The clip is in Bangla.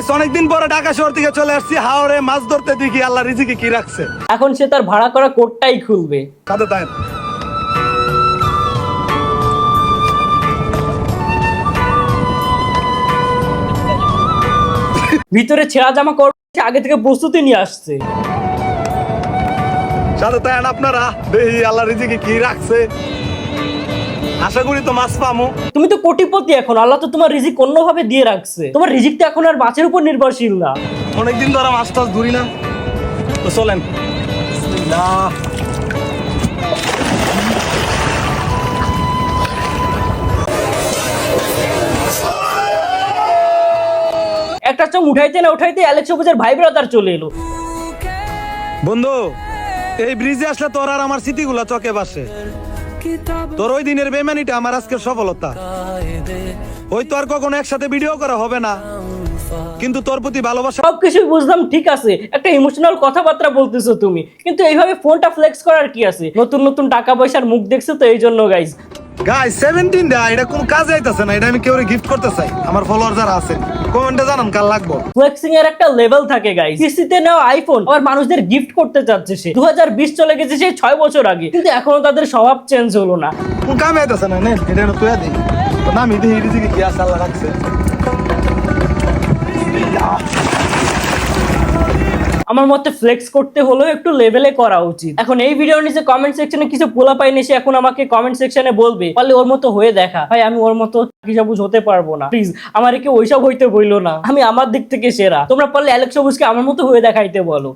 গাইস অনেকদিন পরে ঢাকা শহর থেকে চলে আসছি। হাওড়ে মাছ ধরতে দেখি আল্লাহ রিজিকে কি রাখছে। এখন সে তার ভাড়া করা কোটটাই খুলবে। সাথে তাই। ভিতরে ছেঁড়া জামা করছে আগে থেকে প্রস্তুতি নিয়ে আসছে। সাথে তাই আপনারা? দেখি আল্লাহ রিজিকে কি রাখছে। আশা করি তো মাছ পামো। তুমি তো কোটিপতি এখন আল্লাহ তো তোমার রিজিক অন্যভাবে দিয়ে রাখছে। তোমার রিজিক তো এখন আর মাছের উপর নির্ভরশীল না। অনেকদিন ধরে মাছ টাছ ধরি না। তো চলেন। না একটা চোখ উঠাইতে না উঠাইতে অ্যালেক্স সবুজের ভাই ব্রাদার চলে এলো। বন্ধু এই ব্রিজে আসলে তোর আর আমার স্মৃতিগুলো চকে বাসে। তোর ওই দিনের বেমানিটা আমার আজকের সফলতা। ওই তো আর কখনো একসাথে ভিডিও করা হবে না। কিন্তু তোর প্রতি ভালোবাসা সবকিছু বুঝলাম ঠিক আছে। একটা ইমোশনাল কথাবার্তা বলতেছো তুমি। কিন্তু এইভাবে ফোনটা ফ্লেক্স করার কি আছে? নতুন নতুন টাকা পয়সার মুখ দেখছ তো এই জন্য গাইজ দা এটা কোনো কাজে আইতাছে না এটা আমি গিফট করতে চাই। আমার ফলোয়ার যারা আছে কমেন্টে জানান কাল লাগবো। ফ্লেক্সিং এর একটা লেভেল থাকে কিস্তিতে আইফোন মানুষদের গিফট করতে চাচ্ছে সে। দু হাজার বিশ চলে গেছে সেই ছয় বছর আগে কিন্তু এখনও তাদের স্বভাব চেঞ্জ হলো না। কোন কামে আইতাছে না নে এটা তুই দিই রিজিকে কি রাখছে। আমার মতে ফ্লেক্স করতে হলেও একটু লেভেলে করা উচিত। এখন এই ভিডিওর নিচে কমেন্ট সেকশনে কিছু পোলা পাইনি সে এখন আমাকে কমেন্ট সেকশনে বলবে। পারলে ওর মতো হয়ে দেখা। ভাই, আমি ওর মতো সবুজ হতে পারব না। প্লিজ আমার কি ওইসব হইতে বইলো না। আমি আমার দিক থেকে সেরা। তোমরা পারলে অ্যালেক্স সবুজকে আমার মতো হয়ে দেখাইতে বলো।